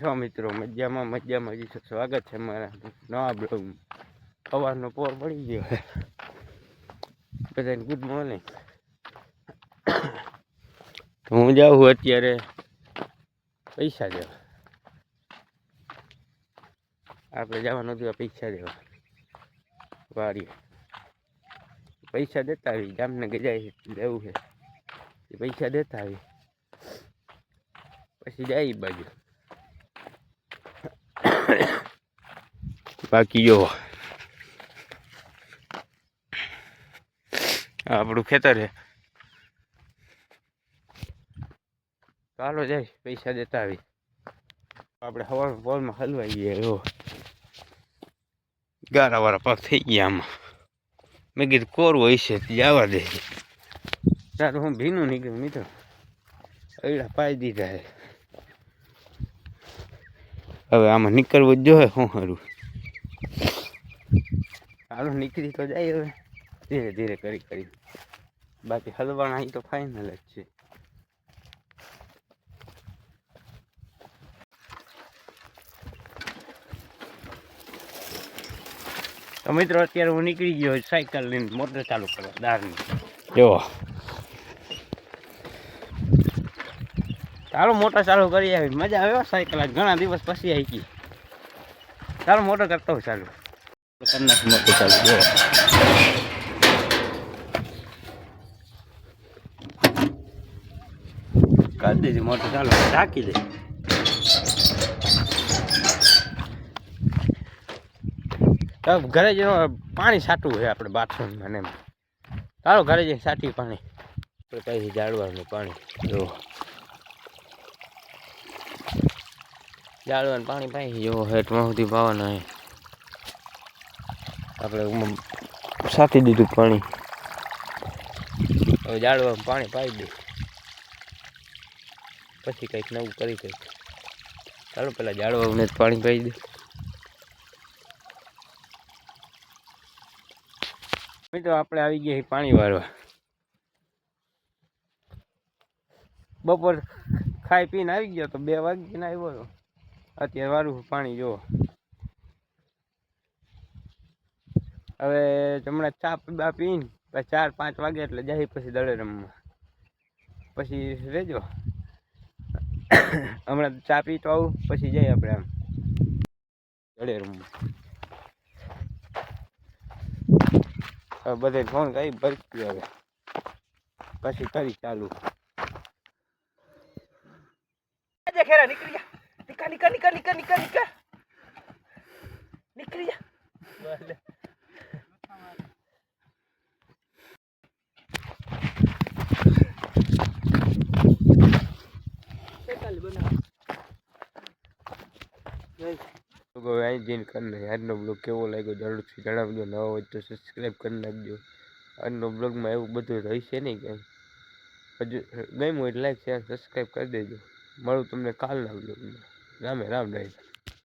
જો મિત્રો, મજામાં મજામાં હજી સ્વાગત છે મારા નવા બ્લોગ સવારનો પોર પડી ગયો. બધાને ગુડ મોર્નિંગ હું જાઉં અત્યારે પૈસા દેવા. આપણે જવાનું હતું પૈસા દેવા. વાડી પૈસા દેતા આવી. જામનગર જાય લેવું છે. પૈસા દેતા આવી. પછી જાય બાજુ. બાકી જો. આપણું ખેતર છે. ચાલો જાય, પૈસા દેતા આવી. આપણે હવા બોલમાં હલવાઈ ગયા એવો ગારા વાળા પાક થઈ ગયા આમાં. મેં કીધું, કોરું હશે છે જવા દે ચાલો, હું ભીનું નીકળ્યું મિત્રો. અયડા પાઈ દીધા છે. હવે આમાં નીકળવું જ જોઈએ, શું સારું હાલો, નીકળી તો જાય હવે. ધીરે ધીરે કરી કરી. બાકી હલવાના અહીં તો ફાઇનલ જ છે. તો મિત્રો, અત્યારે હું નીકળી ગયો સાયકલ લઈને, મોટર ચાલુ કરવા, દારની. જો ચાલો મોટર ચાલુ કરી આવી. મજા આવે હો સાયકલ ઘણા દિવસ પછી આવી ગઈ. ચાલો મોટર કરતો હોય ચાલુ. કરી મોટર ચાલુ જો કરી દેજે મોટર ચાલુ ઢાંકી દે. ઘરે જ પાણી છાંટવું છે આપણે બાથરૂમમાં ને ચાલો ઘરે જઈને સાટી પાણી. પછી જાળવાનું પાણી. જો જાળવાનું પાણી પાઈ જો હેઠમાં સુધી પાવાનું હે આપણે સાથી દીધું પાણી. હવે જાળવામાં પાણી પાઈ દે. પછી કંઈક નવું કરી કંઈક ચાલો, પેલા જાળવાને પાણી પાઈ દે. મિત્રો, આપણે આવી ગયા પાણી વાળવા. બપોર ખાઈ પીને આવી ગયો તો બે વાગીને આવ્યો અત્યારે વારું પાણી જુઓ. હવે હમણાં ચા પીવા પીને ચાર પાંચ વાગે એટલે જાય પછી દડે રમવા. પછી રહેજો હમણાં ચા પી તો આવું, પછી જઈએ આપણે આમ. દળે રમવા. હવે બધે ફોન કરી ભરતી હવે. પછી કરી ચાલુ. ખેરા નીકળી જા નીકળ निकल निकल निकल निकल निकल निकल जा। અહીં જઈને કરી નાખી આજનો બ્લોગ કેવો લાગ્યો જરૂરથી જણાવજો. નવો હોય તો સબસ્ક્રાઈબ કરી નાખજો. આજનો બ્લોગમાં એવું બધું રહેશે નહીં કેમ હજુ ગમ્યું હોય લાઈક શેર સબસ્ક્રાઈબ કરી દેજો. મળું તમને કાલના બ્લોગમાં રામે રામ રામ